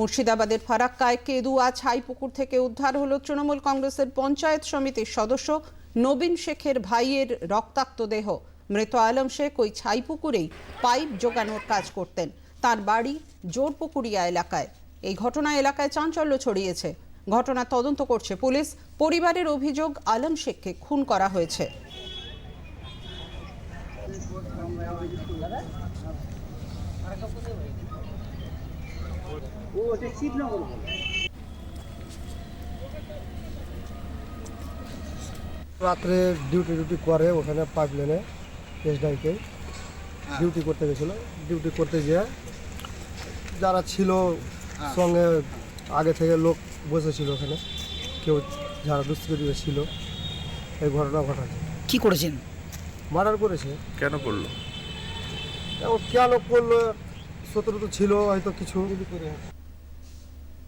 মুর্শিদাবাদের ফারাক্কায় কেদুয়া ছাইপুকুর থেকে উদ্ধার হলো তৃণমূল কংগ্রেসের পঞ্চায়েত সমিতির সদস্য নবীন শেখের ভাইয়ের রক্তাক্ত দেহ। মৃত আলম শেখ ওই ছাইপুকুরেই পাইপ জোগানোর কাজ করতেন। তার বাড়ি জোরপুকুরিয়া এলাকায়। এই ঘটনা এলাকায় চাঞ্চল্য ছড়িয়েছে। ঘটনা তদন্ত করছে পুলিশ। পরিবারের অভিযোগ আলম শেখকে খুন করা হয়েছে। রাত্রে ডিউটি ডিউটি করে ওখানে পাইপ লেনে এসডাইকে ডিউটি করতে গেছিল। ডিউটি করতে গিয়ে যারা ছিল সঙ্গে আগে থেকে লোক বসেছিল ওখানে কেউ যারা দুষ্কৃতী ছিল এই ঘটনা ঘটাচ্ছে কি করেছেন? মার্ডার করেছে। কেন করল? কেন করল? শত্রু তো ছিল হয়তো কিছু।